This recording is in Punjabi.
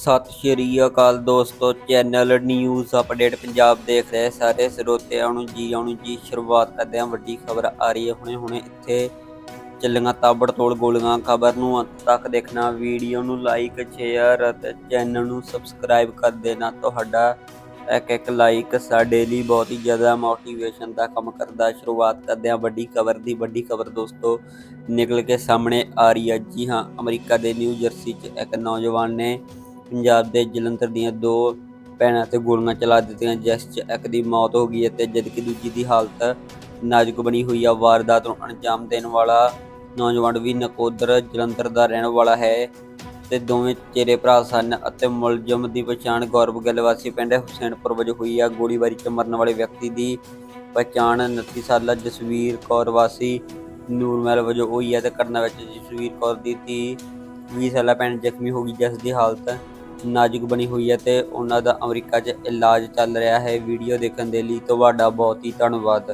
ਸਤਿ ਸ਼੍ਰੀ ਅਕਾਲ ਦੋਸਤੋ, ਚੈਨਲ ਨਿਊਜ਼ ਅਪਡੇਟ ਪੰਜਾਬ ਦੇਖ ਰਹੇ ਸਾਰੇ ਸਰੋਤਿਆਂ ਨੂੰ ਜੀ ਆਉਣ ਜੀ ਸ਼ੁਰੂਆਤ ਕਰਦੇ ਹਾਂ। ਵੱਡੀ ਖਬਰ ਆ ਰਹੀ ਹੈ ਹੁਣੇ ਹੁਣੇ ਇੱਥੇ ਚੱਲੀਆਂ ਤਾਬੜਤੋੜ ਗੋਲੀਆਂ। ਖਬਰ ਨੂੰ ਅੰਤ ਤੱਕ ਦੇਖਣਾ, ਵੀਡੀਓ ਨੂੰ ਲਾਈਕ ਸ਼ੇਅਰ ਅਤੇ ਚੈਨਲ ਨੂੰ ਸਬਸਕ੍ਰਾਈਬ ਕਰ ਦੇਣਾ। ਤੁਹਾਡਾ ਇੱਕ ਇੱਕ ਲਾਈਕ ਸਾਡੇ ਲਈ ਬਹੁਤ ਹੀ ਜ਼ਿਆਦਾ ਮੋਟੀਵੇਸ਼ਨ ਦਾ ਕੰਮ ਕਰਦਾ। ਸ਼ੁਰੂਆਤ ਕਰਦੇ ਹਾਂ ਵੱਡੀ ਖਬਰ ਦੀ। ਵੱਡੀ ਖਬਰ ਦੋਸਤੋ, ਨਿਕਲ ਕੇ ਸਾਹਮਣੇ ਆ ਰਹੀ ਹੈ। ਜੀ ਹਾਂ, ਅਮਰੀਕਾ ਦੇ ਨਿਊ ਜਰਸੀ 'ਚ ਇੱਕ ਨੌਜਵਾਨ ਨੇ ਪੰਜਾਬ ਦੇ ਜਲੰਧਰ ਦੀਆਂ ਦੋ ਭੈਣਾਂ ਤੇ ਗੋਲੀਆਂ ਚਲਾ ਦਿੱਤੀਆਂ। ਜਿਸ 'ਚ ਇੱਕ ਦੀ ਮੌਤ ਹੋ ਗਈ ਅਤੇ ਜਦਕਿ ਦੂਜੀ ਦੀ ਹਾਲਤ ਨਾਜ਼ੁਕ ਬਣੀ ਹੋਈ ਆ, ਵਾਰਦਾਤ ਨੂੰ ਅੰਜਾਮ ਦੇਣ ਵਾਲਾ ਨੌਜਵਾਨ ਵੀ ਨਕੋਦਰ ਜਲੰਧਰ ਦਾ ਰਹਿਣ ਵਾਲਾ ਹੈ ਤੇ ਦੋਵੇਂ ਚੇਰੇ ਭਰਾ ਸਨ ਅਤੇ ਮੁਲਜ਼ਮ ਦੀ ਪਛਾਣ ਗੌਰਵ ਗਿੱਲ ਵਾਸੀ ਪਿੰਡ ਹੁਸੈਨਪੁਰ ਵਜੋਂ ਹੋਈ ਆ। ਗੋਲੀਬਾਰੀ 'ਚ ਮਰਨ ਵਾਲੇ ਵਿਅਕਤੀ ਦੀ ਪਛਾਣ 29 ਸਾਲਾ ਜਸਵੀਰ ਕੌਰ ਵਾਸੀ ਨੂਰਮਹਿਲ ਵਜੋਂ ਹੋਈ ਹੈ ਤੇ ਘਟਨਾ ਵਿੱਚ ਜਸਵੀਰ ਕੌਰ ਦੀ ਧੀ 20 ਸਾਲਾ ਭੈਣ ਜ਼ਖਮੀ ਹੋ ਗਈ, ਜਿਸ ਦੀ ਹਾਲਤ ਨਾਜ਼ੁਕ ਬਣੀ ਹੋਈ ਹੈ ਤੇ ਉਹਨਾਂ ਦਾ ਅਮਰੀਕਾ 'ਚ ਇਲਾਜ ਚੱਲ ਰਿਹਾ ਹੈ। ਵੀਡੀਓ ਦੇਖਣ ਦੇ ਲਈ ਤੁਹਾਡਾ ਬਹੁਤ ਹੀ ਧੰਨਵਾਦ।